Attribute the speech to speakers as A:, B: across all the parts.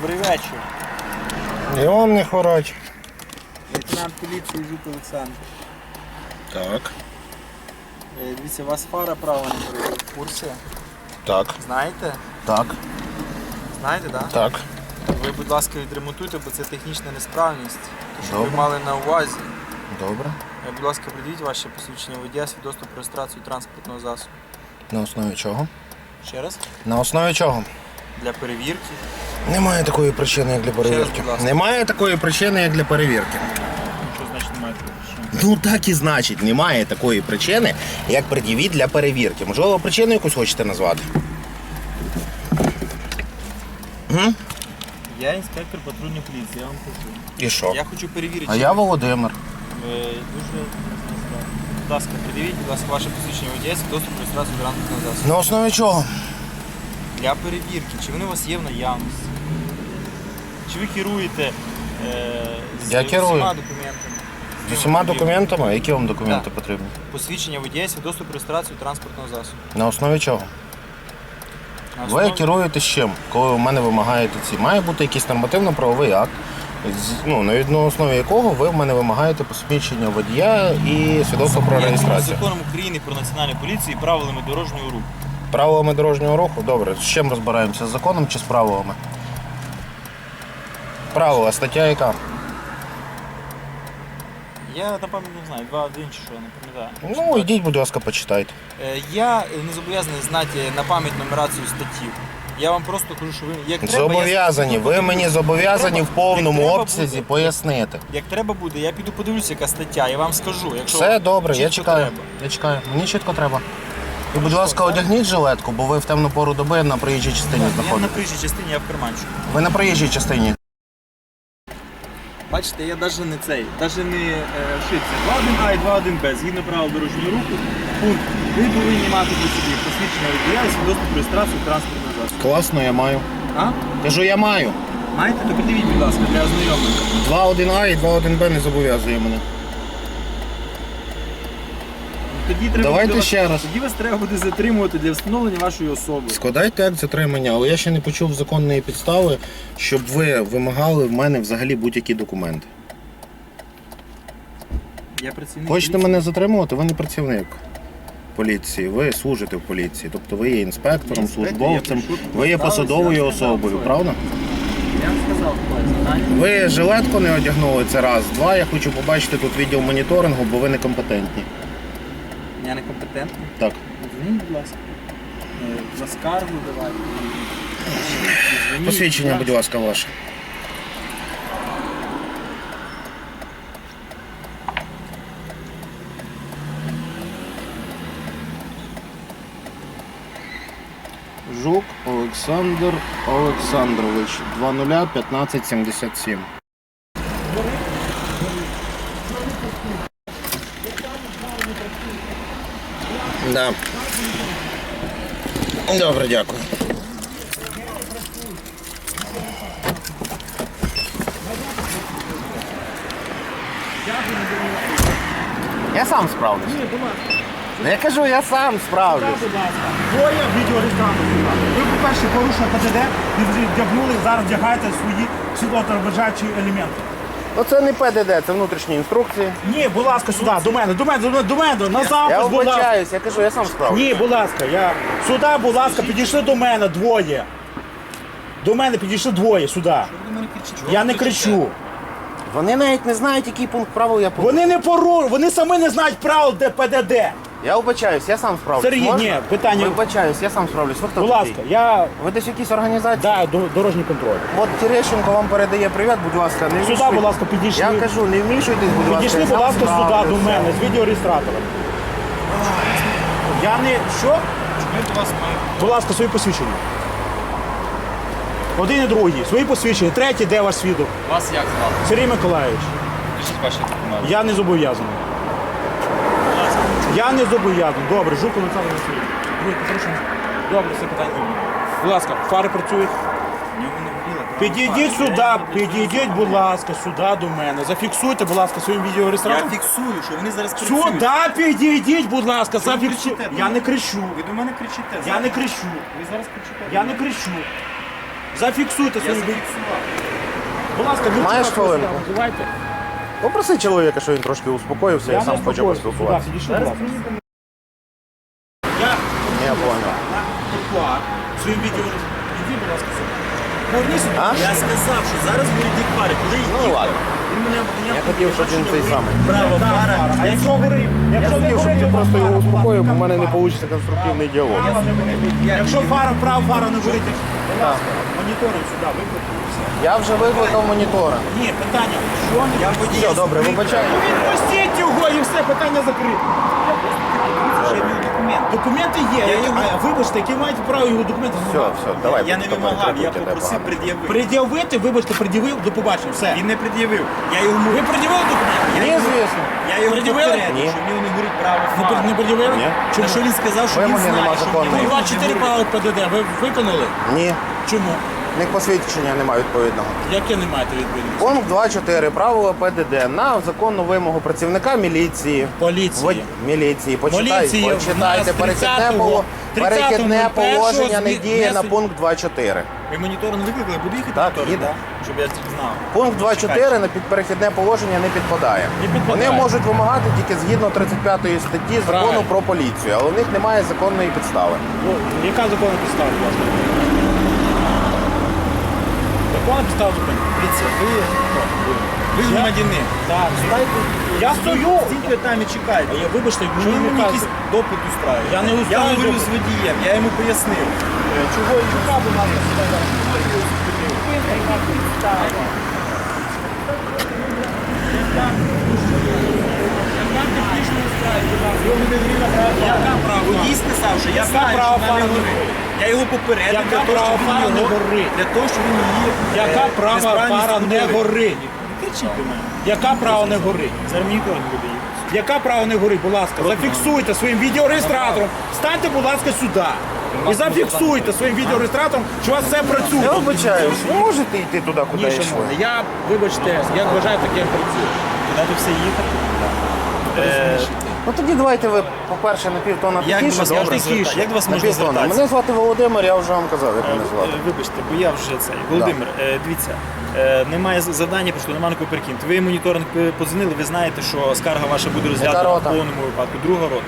A: Добрий вечір.
B: І вам не хворать.
A: Лейтенант поліції Жук Олександр.
B: Так.
A: Е, Дивіться, у вас фара права не. В курсі?
B: Так.
A: Знаєте?
B: Так.
A: Знаєте, так?
B: Так.
A: Ви, будь ласка, відремонтуйте, бо це технічна несправність. То, що ви
B: Добре.
A: мали на увазі.
B: Добре.
A: Е, Будь ласка, придивіть ваше посвідчення водія, свідоцтво про реєстрацію транспортного засобу.
B: На основі чого?
A: Ще раз.
B: На основі чого?
A: Для перевірки.
B: Немає такої причини, як для перевірки.
A: будь ласка.
B: Немає такої причини, як для перевірки.
A: Що значить немає причини?
B: Ну так і значить, немає такої причини, як пред'явіть для перевірки. Можливо, причину якусь хочете назвати? М?
A: Я інспектор патрульної поліції, я вам кажу.
B: І що?
A: Я хочу перевірити.
B: А
A: чи
B: я Володимир.
A: Е, Дуже Будь ласка, придивіть, будь ласка, ваше посвідчення водія, свідоцтво про реєстрацію транспортного засобу.
B: На основі чого?
A: Для перевірки, чи вони у вас є в наявності. Чи ви керуєте е, з
B: Я керую.
A: усіма документами?
B: З усіма документами? Які вам документи
A: Так.
B: потрібні?
A: Посвідчення водія, свідоцтво про реєстрацію транспортного засобу.
B: На основі чого?
A: На
B: Ви
A: основі-
B: керуєте з чим, коли у мене вимагаєте ці? Має бути якийсь нормативно-правовий акт, з- ну, на відно- основі якого ви в мене вимагаєте посвідчення водія і свідоцтво про
A: Ні,
B: реєстрацію.
A: Законом України про національну поліцію і правилами дорожнього руху.
B: Правилами дорожнього руху? Добре, з чим розбираємося? З законом чи з правилами? Правила, стаття яка?
A: Я напевно не знаю, 2-1 чи що, не пам'ятаю.
B: Ну, йдіть, будь ласка, почитайте.
A: Е, Я не зобов'язаний знати на пам'ять нумерацію статтів. Я вам просто кажу, що ви як треба, я-
B: Зобов'язані. Ви мені зобов'язані в повному
A: треба
B: обсязі
A: буде.
B: пояснити.
A: Як треба буде, я піду подивлюся, яка стаття, я вам скажу. Якщо
B: Все добре, я
A: чітко
B: чекаю.
A: треба.
B: Я чекаю. Мені чітко треба. І, будь ласка, одягніть жилетку, бо ви в темну пору доби на проїжджій частині
A: Я на
B: знаходитесь.
A: проїжджій частині, я в карманчику.
B: Ви на проїжджій частині.
A: Бачите, я навіть не цей, навіть не е, шиться. 2.1А і 2.1Б, згідно правил дорожнього руху, пункт. Ви повинні мати при собі посвідчення водія і свідоцтво про реєстрацію транспортного засобу.
B: Класно, я маю.
A: А?
B: Кажу, я маю.
A: Маєте? То придивіть, будь ласка, для ознайомлення.
B: 2.1А і 2.1Б не зобов'язує мене.
A: Тоді треба
B: Давайте
A: буде вас-
B: ще раз.
A: Тоді вас треба буде затримувати для встановлення вашої особи.
B: Складайте акт затримання, але я ще не почув законної підстави, щоб ви вимагали в мене взагалі будь-які документи.
A: Я працівник.
B: Хочете
A: поліції.
B: мене затримувати? Ви не працівник поліції, ви служите в поліції. Тобто ви є інспектором,
A: Інспектор,
B: службовцем,
A: прийшов,
B: ви є
A: представився,
B: посадовою
A: я сказав
B: особою,
A: своє.
B: правда?
A: Я вам сказав, хто знання.
B: Ви жилетку не одягнули це раз. Два, я хочу побачити тут відділ моніторингу, бо ви некомпетентні.
A: Я некомпетентний.
B: Так.
A: Дзвоніть, будь ласка. Е, За скаргу давайте.
B: Посвідчення, будь ласка, ваше. Жук Олександр Олександрович 201577. Да. Добре, дякую. Я сам справлюсь.
C: Ні, будь ласка.
B: Ну, Я кажу, я сам справлюсь.
C: Двоє відеореєстратор. Ви, по-перше, порушили ПДД, ви вдягнули, зараз вдягаєте свої світлоотражаючі елементи.
B: Ну це не ПДД, це внутрішні інструкції.
C: Ні, будь ласка, сюди, до мене, до мене, до мене, до мене, на
B: Я
C: запис, будь ласка.
B: вибачаюсь, я кажу, я сам справлюсь.
C: Ні, будь ласка, я. Сюди, будь ласка, підійшли до мене двоє. До мене підійшли двоє сюди. Я не кричу.
B: Вони навіть не знають, який пункт правил я порушую.
C: Вони не пору, вони самі не знають правил де ПДД.
B: Я вибачаюсь, я сам справлюсь.
C: Сергій,
B: Можна?
C: ні, питання-
B: Вибачаюсь, я сам справлюсь. Ви хто
C: Будь
B: такий?
C: ласка, я
B: Ви десь в якійсь організації?
C: да, до- дорожній контроль.
B: От Терещенко вам передає привіт, будь ласка, не
C: Сюди,
B: вмішуйтесь.
C: будь ласка, підійшли.
B: Я кажу, не вмішуйтесь, будь ласка.
C: Підійшли,
B: я
C: будь
B: сам
C: ласка, сюди до мене з відеореєстратором. Я не. Що? Будь ласка, свої посвідчення. Один і другий. Свої посвідчення. Третій, де ваш свідок?
A: Вас як звати?
C: Сергій Миколаївич.
A: Пишіть ваші документи.
C: Я не зобов'язаний. Я не зобов'язаний. Добре, жук Олександр Васильович. Друге, порушення. Добре, все питання. Будь ласка, фари працюють. Підійдіть сюди, підійдіть, будь ласка, сюди до мене. Зафіксуйте, будь ласка, своїм
A: Я
C: відеореєстратором.
A: фіксую, що вони зараз працюють.
C: Сюди підійдіть, будь ласка,
A: ви
C: зафіксуйте.
A: кричите?
C: Я не кричу.
A: Ви до мене кричите.
C: Я не кричу.
A: Ви зараз кричите.
C: Я не кричу. Зафіксуйте свої. Будь ласка, ви
B: Маєш хвилинку?
C: Називайте.
B: Попроси чоловіка, що він трошки успокоївся, я,
C: не
B: сам хочу
C: успокоюсь.
B: поспілкуватися.
C: Я
B: Я понял.
C: на тротуар відео. Іди, будь ласка, сюди.
B: А?
A: Я сказав, що зараз будуть їх пари. Коли їх
B: Ну ладно.
A: він мене
B: Я хотів, щоб він цей самий.
A: право пара.
C: А якщо говорив,
B: Я хотів, щоб ти просто його успокоїв, бо в мене не вийде конструктивний діалог.
C: Якщо фара вправо, фара не горить, ласка, моніторинг сюди, викликайте.
B: Я вже викликав монітора.
C: Ні, питання. Що не
A: Я водій.
B: Все, добре, вибачайте.
C: Відпустіть його і все, питання закрите. Документи є.
A: Я його-
C: А, Вибачте, які маєте право його документи
B: Все, все, давай.
A: Я не
B: просто
A: вимагав, я попросив
B: погано.
A: пред'явити.
C: Пред'явити, вибачте, пред'явив, до побачення. Все.
A: Він не пред'явив. Я йому
C: Ви пред'явили документи?
B: Ні, звісно.
A: Я його
C: Пред'явили?
A: попередив,
B: Ні.
A: що в нього не горить право
C: Не,
A: фара.
C: пред- не пред'явили?
B: Ні.
A: Тому що він сказав, що він знає,
B: нема
A: що в
B: законної.
A: нього
C: Ну, 24 правил ПДД ви виконали?
B: Ні,
C: Чому?
B: В них посвідчення немає відповідного.
C: Яке не маєте відповідності?
B: Пункт 2.4. Правила ПДД на законну вимогу працівника міліції.
C: Поліції.
B: Вод- Міліції. Почитай,
C: Поліції в
B: почитайте. Перехідне,
C: 30-го,
B: поло...
C: 30-го,
B: Перехідне
C: 01-го
B: положення не діє на пункт 2.4.
A: Ви моніторинг викликали, буду їхати
B: Так,
A: моніторинг,
B: їде.
A: да? Щоб я знав.
B: Пункт 2.4 на підперехідне положення не підпадає.
C: Не підпадає.
B: Вони можуть вимагати тільки згідно 35 статті закону
C: Правильно.
B: про поліцію, але в них немає законної підстави.
C: Ну, яка законна підстава, будь ласка? Законна підстава зупинки.
A: Дивіться, ви, ви
C: Я-
A: громадянин.
C: Так,
A: Стайте,
C: Я стою.
A: Стійте там і чекайте.
C: А я вибачте,
A: Що ви мені якийсь допит устраюєте?
C: Я не
A: Я
C: устраю
A: говорю
C: допит.
A: з водієм, я йому пояснив. е, Чого і
C: Яка, будь ласка, Яка права?
A: Водій сказав, що я
C: Яка
A: знаю,
C: права
A: що вона не горить. Я його попередив
C: Яка
A: для того,
C: права
A: щоб він
C: не
A: його-
C: горить?
A: Для того, щоб він її...
C: Яка
A: е,
C: права
A: несправність
C: фара не
A: встановив.
C: горить?
A: Кричіть до мене.
C: Яка права не горить?
A: Зараз моніторинг буде їхати.
C: Яка право не горить, будь ласка, зафіксуйте своїм відеореєстратором. Станьте, будь ласка, сюди. І зафіксуйте своїм відеореєстратором, що у вас все працює.
B: Я вибачаюсь, ви можете йти туди, куди
C: Ні,
B: йшли?
C: шановний, я, вибачте, як вважаю, так я працюю.
A: Куди тут все їхати? Е,
B: Ну тоді давайте ви, по-перше, на півтона
A: Як до
B: тихіше,
A: вас
B: добре?
A: можна? Як до вас
B: На
A: можна
B: півтона.
A: звертатися?
B: Мене звати Володимир, я вже вам казав, як мене
A: Е,
B: звати.
A: Вибачте, бо я вже цей. Володимир, е, дивіться, е, немає з- завдання, прийшло, немає на перекинути. Ви моніторинг е, подзвонили, ви знаєте, що скарга ваша буде розглядана в
B: рота?
A: повному випадку. Друга рота.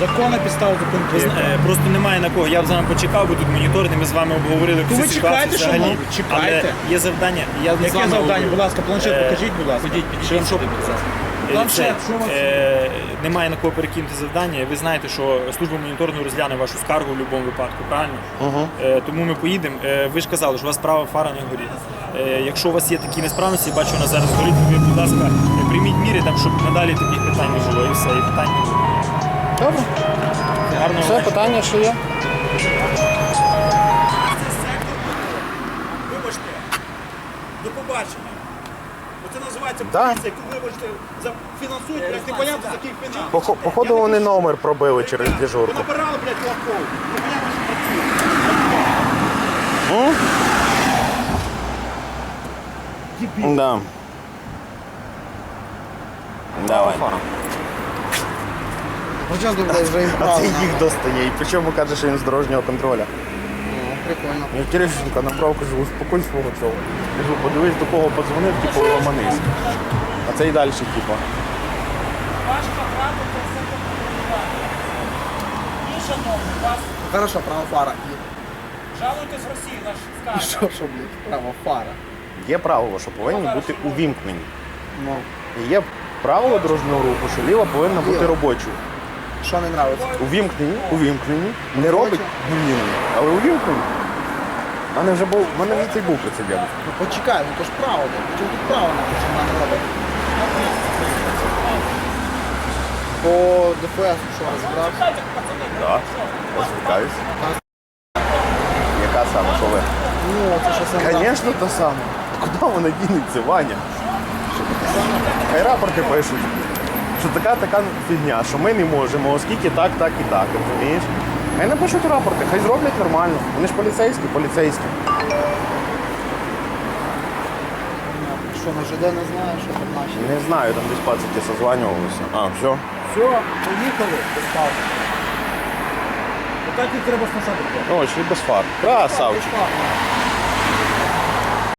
C: Законна підстава
A: Ви
C: зупинки.
A: е, Просто немає на кого. Я б з вами почекав, бо тут моніторинг, ми з вами обговорили
C: Ну,
A: всю
C: ви
A: ситуацію взагалі.
C: шановні, чекайте.
A: Але є завдання. Я з
C: Яке
A: вами
C: завдання? Будь ласка, планшет
A: Е,
C: покажіть, будь ласка.
A: Ходіть, підійдіть
C: що
A: Е, це,
C: що
A: е, Немає на кого перекинути завдання. Ви знаєте, що служба моніторингу розгляне вашу скаргу в будь-якому випадку, правильно? Е, Тому ми поїдемо. Е, Ви ж казали, що у вас права фара не горить. Е, Якщо у вас є такі несправності, бачу, вона зараз горить, ви, будь ласка, прийміть міри, там, щоб надалі таких питань не було. І все, і питань не буде.
B: Добре.
A: Гарного
B: Все, питання ще є?
C: Вибачте, до побачення. Оце називається
B: Да.
C: поліція, яку вибачте, за- фінансують, блядь, непонятно за яких фінансів.
B: Похо- Походу вони номер пробили через дежурку.
C: Понабирали, блядь, лапков. Непонятно, що працює. Дебіл.
B: Да. Давай.
D: Сейчас думаю, вже їм
B: А це їх достає. І причому каже, що він з дорожнього контроля.
D: Ну, прикольно.
B: Я Терещенко набрав, кажу, успокой свого цього. Кажу, подивись, до кого подзвонив, типу, ломанись. А це і далі, типу.
C: Ні, шановні, вас
D: Хорошо, право фара.
C: жалуйтесь в Росії, наш
D: І
C: скарг.
D: що, що, блядь, право фара.
B: Є правило, що повинні бути увімкнені.
D: Ну,
B: І є правило дорожнього руху, що ліва повинна бути робочою.
D: що не нравиться?
B: Увімкнені, увімкнені, не робить гнівні, але увімкнені. У мене вже був, в мене вже цей був прецедент.
D: Ну почекай, ну то ж право, блядь. Чому тут право вона робить? По ДФС, що розібрався?
B: Так, я звикаюсь. Яка саме коли?
D: Ну, це що сам
B: Звісно, то саме. Куди вона дінеться, Ваня? Хай рапорти пишуть. Що така така фігня, що ми не можемо, оскільки так, так і так, розумієш? Хай напишуть рапорти, хай зроблять нормально. Вони ж поліцейські, поліцейські.
D: Що, на ЖД не знаю, що там наші.
B: Не знаю, там десь пацики созванювалися. А, все.
C: Все, поїхали. поставили. Отак і треба спасати.
B: Ось, і без фар. Красавчик.